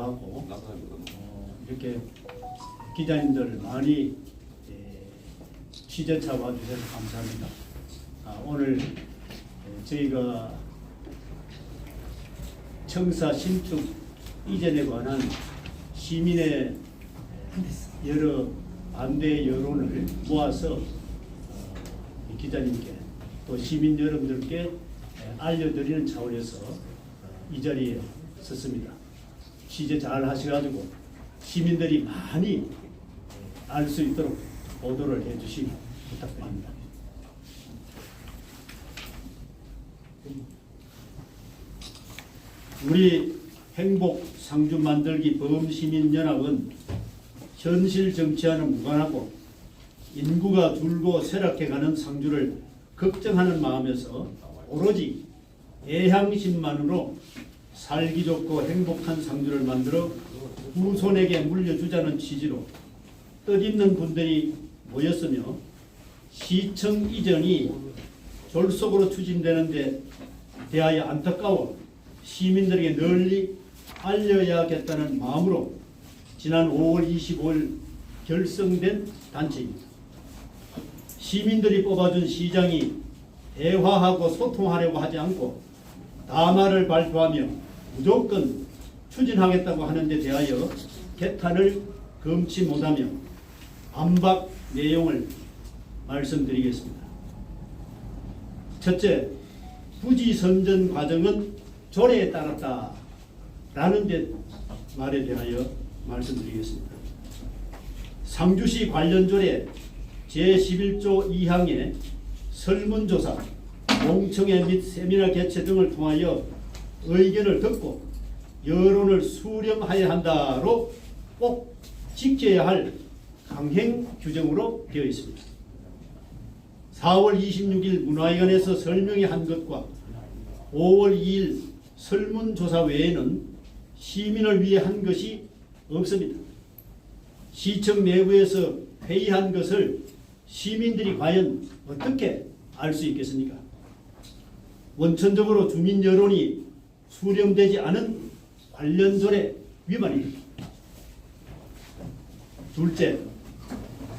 하고 어, 이렇게 기자님들 많이 예, 취재차 와주셔서 감사합니다. 아, 오늘 예, 저희가 청사 신축 이전에 관한 시민의 예, 여러 반대 여론을 모아서 어, 이 기자님께 또 시민 여러분들께 예, 알려드리는 차원에서 어, 이 자리에 섰습니다. 취재 잘 하셔가지고 시민들이 많이 알 수 있도록 보도를 해주시기 부탁드립니다. 우리 행복 상주 만들기 범시민연합은 현실 정치와는 무관하고 인구가 줄고 쇠락해가는 상주를 걱정하는 마음에서 오로지 애향심만으로 살기 좋고 행복한 상주를 만들어 후손에게 물려주자는 취지로 뜻있는 분들이 모였으며 시청 이전이 졸속으로 추진되는데 대하여 안타까워 시민들에게 널리 알려야겠다는 마음으로 지난 5월 25일 결성된 단체입니다. 시민들이 뽑아준 시장이 대화하고 소통하려고 하지 않고 담화를 발표하며 무조건 추진하겠다고 하는 데 대하여 개탄을 금치 못하며 반박 내용을 말씀드리겠습니다. 첫째, 부지 선전 과정은 조례에 따랐다. 라는 데 말에 대하여 말씀드리겠습니다. 상주시 관련 조례 제11조 2항의 설문조사, 공청회 및 세미나 개최 등을 통하여 의견을 듣고 여론을 수렴하여야 한다로 꼭 지켜야 할 강행 규정으로 되어 있습니다. 4월 26일 문화회관에서 설명회 한 것과 5월 2일 설문조사 외에는 시민을 위해 한 것이 없습니다. 시청 내부에서 회의한 것을 시민들이 과연 어떻게 알 수 있겠습니까? 원천적으로 주민 여론이 수렴되지 않은 관련 조례 위반입니다. 둘째,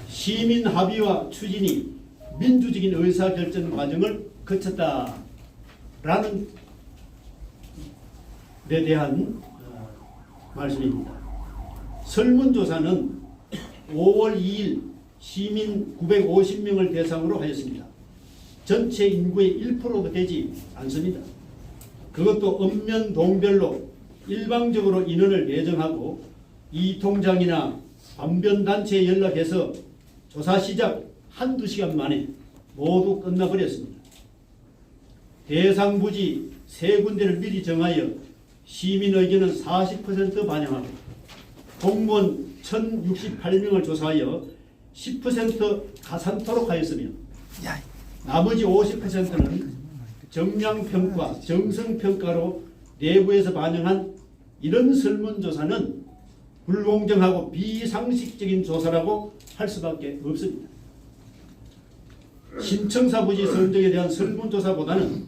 시민 합의와 추진이 민주적인 의사결정 과정을 거쳤다라는 데 대한 어, 말씀입니다. 설문조사는 5월 2일 시민 950명을 대상으로 하였습니다. 전체 인구의 1%도 되지 않습니다. 그것도 읍면 동별로 일방적으로 인원을 예정하고 이 통장이나 반변단체에 연락해서 조사 시작 한두 시간 만에 모두 끝나버렸습니다. 대상 부지 세 군데를 미리 정하여 시민 의견은 40% 반영하고 공무원 1068명을 조사하여 10% 가산토록 하였으며 나머지 50%는 정량평가, 정성평가로 내부에서 반영한 이런 설문조사는 불공정하고 비상식적인 조사라고 할 수밖에 없습니다. 신청사 부지 선정에 대한 설문조사보다는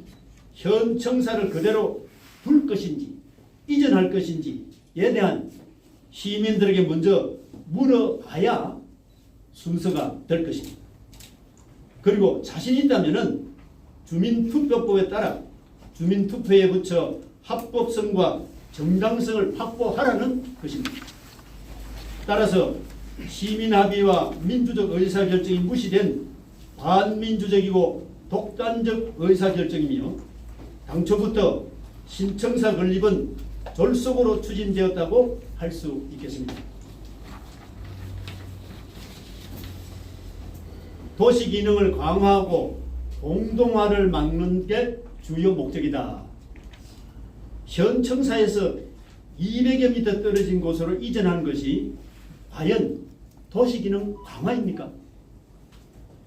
현 청사를 그대로 둘 것인지 이전할 것인지에 대한 시민들에게 먼저 물어봐야 순서가 될 것입니다. 그리고 자신 있다면은 주민투표법에 따라 주민투표에 붙여 합법성과 정당성을 확보하라는 것입니다. 따라서 시민 합의와 민주적 의사결정이 무시된 반민주적이고 독단적 의사결정이며 당초부터 신청사 건립은 졸속으로 추진되었다고 할 수 있겠습니다. 도시 기능을 강화하고 공동화를 막는 게 주요 목적이다. 현 청사에서 200여 미터 떨어진 곳으로 이전한 것이 과연 도시 기능 강화입니까?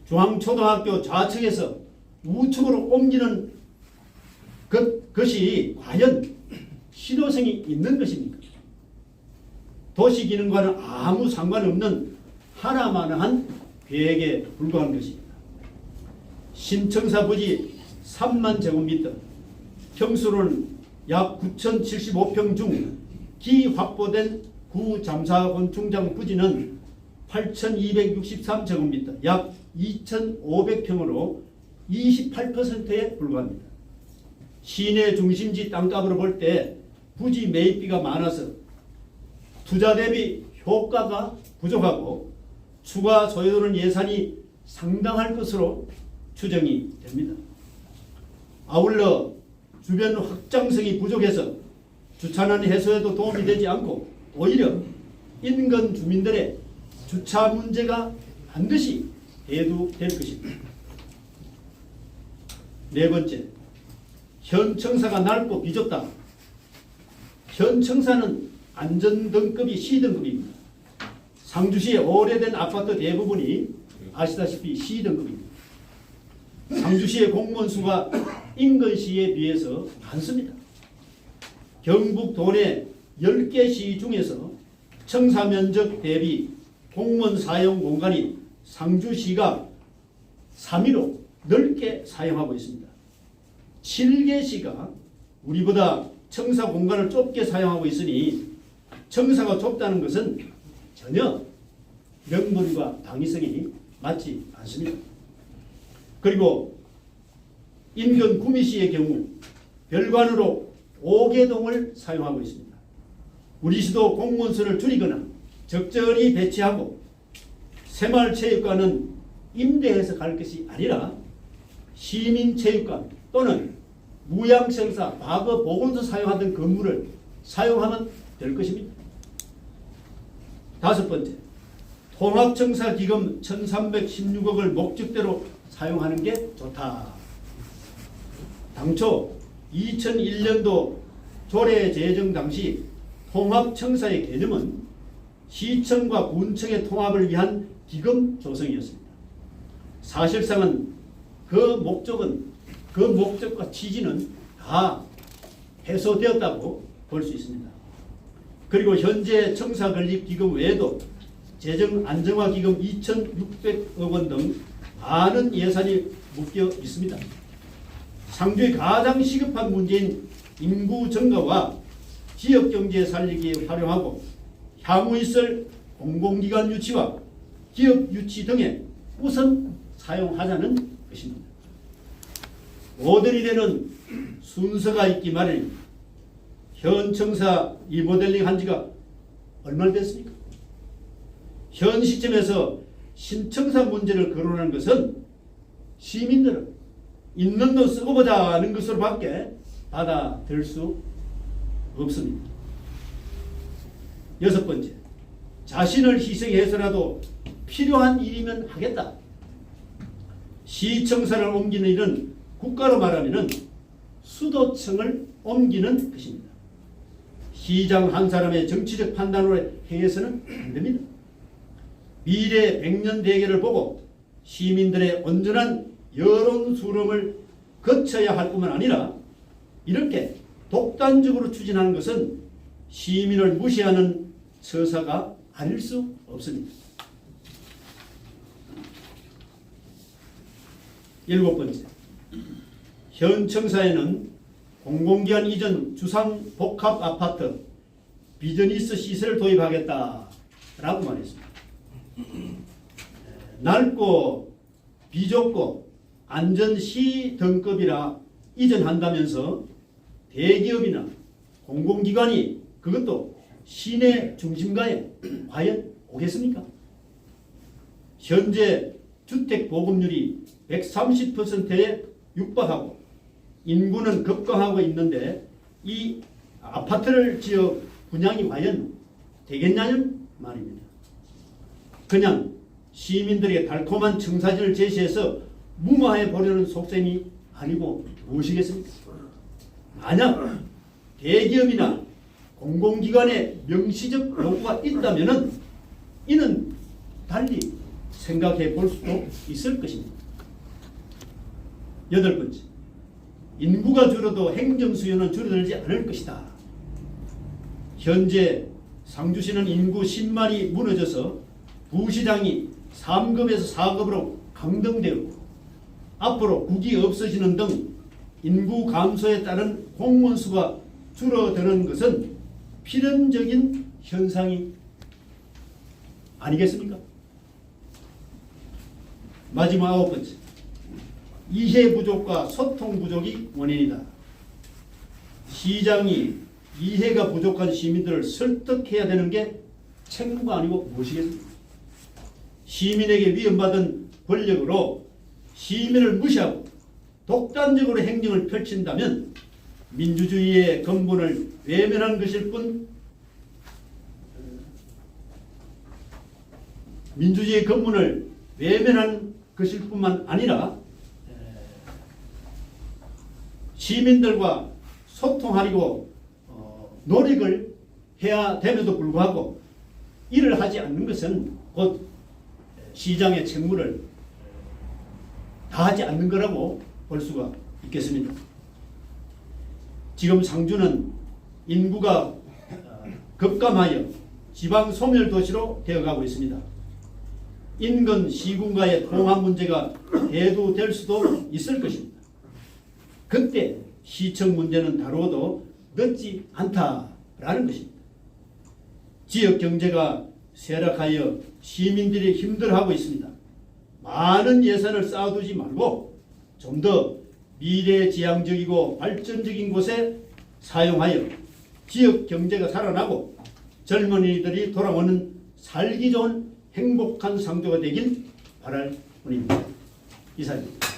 중앙초등학교 좌측에서 우측으로 옮기는 것, 것이 과연 실효성이 있는 것입니까? 도시 기능과는 아무 상관없는 하나만한 계획에 불과한 것입니다. 신청사 부지 3만 제곱미터, 평수로는 약 9,075평 중 기확보된 구잠사곤충장 부지는 8,263제곱미터, 약 2,500평으로 28%에 불과합니다. 시내 중심지 땅값으로 볼 때 부지 매입비가 많아서 투자 대비 효과가 부족하고 추가 소요되는 예산이 상당할 것으로 추정이 됩니다. 아울러 주변 확장성이 부족해서 주차난 해소에도 도움이 되지 않고 오히려 인근 주민들의 주차 문제가 반드시 대두될 것입니다. 네 번째, 현 청사가 넓고 비좁다. 현 청사는 안전등급이 C등급입니다. 상주시의 오래된 아파트 대부분이 아시다시피 C등급입니다. 상주시의 공무원 수가 인근시에 비해서 많습니다. 경북 도내 10개 시 중에서 청사 면적 대비 공무원 사용 공간이 상주시가 3위로 넓게 사용하고 있습니다. 7개 시가 우리보다 청사 공간을 좁게 사용하고 있으니 청사가 좁다는 것은 전혀 명분과 당위성이 맞지 않습니다. 그리고 인근 구미시의 경우 별관으로 5개 동을 사용하고 있습니다. 우리 시도 공무원 수를 줄이거나 적절히 배치하고 새마을체육관은 임대해서 갈 것이 아니라 시민체육관 또는 무양청사 과거 보건소 사용하던 건물을 사용하면 될 것입니다. 다섯 번째, 통합청사 기금 1316억을 목적대로 사용하는 게 좋다. 당초 2001년도 조례 제정 당시 통합청사의 개념은 시청과 군청의 통합을 위한 기금 조성이었습니다. 사실상은 그 목적은 그 목적과 취지는 다 해소되었다고 볼 수 있습니다. 그리고 현재 청사 건립 기금 외에도 재정 안정화 기금 2,600억 원 등 많은 예산이 묶여 있습니다. 상주의 가장 시급한 문제인 인구 증가와 지역 경제 살리기에 활용하고 향후 있을 공공기관 유치와 기업 유치 등에 우선 사용하자는 것입니다. 모델이 되는 순서가 있기 마련입니다. 현 청사 리모델링 한 지가 얼마나 됐습니까? 현 시점에서 신청사 문제를 거론하는 것은 시민들은 있는 돈 쓰고 보자는 것으로 밖에 받아들일 수 없습니다. 여섯 번째, 자신을 희생해서라도 필요한 일이면 하겠다. 시청사를 옮기는 일은 국가로 말하면 수도청을 옮기는 것입니다. 시장 한 사람의 정치적 판단으로 행해서는 안 됩니다. 미래 백년 대계를 보고 시민들의 온전한 여론 수렴을 거쳐야 할 뿐만 아니라 이렇게 독단적으로 추진하는 것은 시민을 무시하는 처사가 아닐 수 없습니다. 일곱 번째, 현 청사에는 공공기관 이전 주상 복합 아파트 비즈니스 시설을 도입하겠다라고 말했습니다. 넓고 비좁고 안전시 등급이라 이전한다면서 대기업이나 공공기관이 그것도 시내 중심가에 과연 오겠습니까? 현재 주택 보급률이 130%에 육박하고 인구는 급감하고 있는데 이 아파트를 지어 분양이 과연 되겠냐는 말입니다. 그냥 시민들에게 달콤한 청사진을 제시해서 무마해 보려는 속셈이 아니고 무엇이겠습니까? 만약 대기업이나 공공기관의 명시적 요구가 있다면 이는 달리 생각해 볼 수도 있을 것입니다. 여덟 번째, 인구가 줄어도 행정 수요는 줄어들지 않을 것이다. 현재 상주시는 인구 10만이 무너져서 부시장이 3급에서 4급으로 강등되었고 앞으로 국이 없어지는 등 인구 감소에 따른 공무원 수가 줄어드는 것은 필연적인 현상이 아니겠습니까? 마지막 아홉 번째. 이해 부족과 소통 부족이 원인이다. 시장이 이해가 부족한 시민들을 설득해야 되는 게 책무가 아니고 무엇이겠습니까? 시민에게 위임받은 권력으로 시민을 무시하고 독단적으로 행정을 펼친다면 민주주의의 근본을 외면한 것일 뿐 민주주의의 근본을 외면한 것일 뿐만 아니라 시민들과 소통하려고 어, 노력을 해야 됨에도 불구하고 이를 하지 않는 것은 곧 시장의 책무를 다하지 않는 거라고 볼 수가 있겠습니다. 지금 상주는 인구가 어, 급감하여 지방 소멸 도시로 되어가고 있습니다. 인근 시군과의 통합 문제가 대두될 수도 있을 것입니다. 그때 시청 문제는 다루어도 늦지 않다라는 것입니다. 지역 경제가 쇠락하여 시민들이 힘들어하고 있습니다. 많은 예산을 쌓아두지 말고 좀 더 미래지향적이고 발전적인 곳에 사용하여 지역 경제가 살아나고 젊은이들이 돌아오는 살기 좋은 행복한 상조가 되길 바랄 뿐입니다. 이상입니다.